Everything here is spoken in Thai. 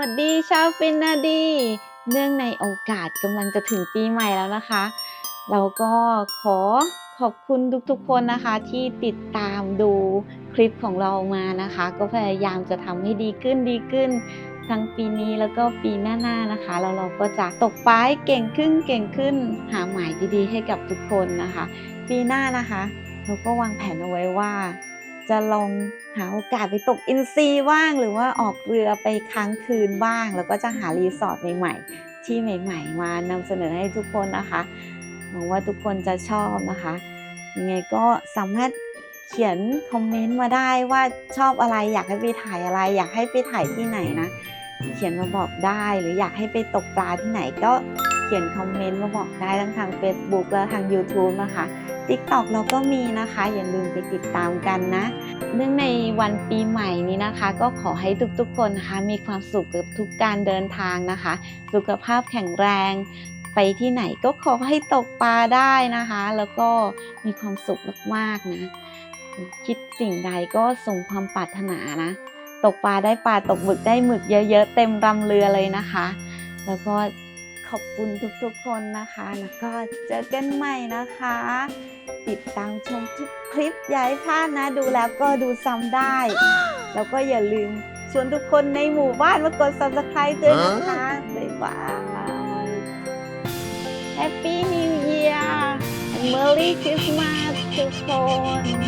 วัสดีชาวฟินนาดี เนื่องในโอกาสกำลังจะถึงปีใหม่แล้วนะคะ เราก็ขอขอบคุณทุกๆคนนะคะที่ติดตามดูคลิปของเรามานะคะ ก็พยายามจะทำให้ดีขึ้นดีขึ้น ทั้งปีนี้แล้วก็ปีหน้าๆนะคะ แล้วเราก็จะตกปลาให้เก่งขึ้นเก่งขึ้น หาหมายดีๆ ให้กับทุกคนนะคะ ปีหน้านะคะ เราก็วางแผนเอาไว้ว่า จะลองหาโอกาสไปตกอินซีบ้าง หรือว่าออกเรือไปค้างคืนบ้าง แล้วก็จะหารีสอร์ทใหม่ๆ ที่ใหม่ ๆ มานำเสนอให้ทุกคนนะคะหวังว่าทุกคนจะชอบนะคะยังไงก็สามารถเขียนคอมเมนต์มาได้ว่าชอบอะไรอยากให้ไปถ่ายอะไร อยากให้ไปถ่ายที่ไหนนะ เขียนมาบอกได้หรืออยากให้ไปตกปลาที่ไหนก็ เขียนคอมเมนต์มาบอกได้ทั้งทาง Facebook และทาง YouTube นะคะ TikTok เราก็มีนะคะ อย่าลืมไปติดตามกันนะ เนื่องในวันปีใหม่นี้นะคะ ก็ขอให้ทุกๆคนนะคะมีความสุขกับทุกการเดินทางนะคะ สุขภาพแข็งแรง ไปที่ไหนก็ขอให้ตกปลาได้นะคะ แล้วก็มีความสุขมากๆนะคิดสิ่งใดก็ส่งความปรารถนานะ ตกปลาได้ปลาตกหมึกได้หมึกเยอะๆ เต็มรำเรือเลยนะคะ แล้วก็ ขอบคุณทุกๆคนนะคะ แล้วก็เจอกันใหม่นะคะ ติดตามชมทุกคลิปอย่าให้พลาดนะ ดูแล้วก็ดูซ้ำได้ แล้วก็อย่าลืมชวนทุกคนในหมู่บ้านมากด subscribe ด้วยนะคะ บ๊ายบาย Happy New Year and Merry Christmas ทุกคน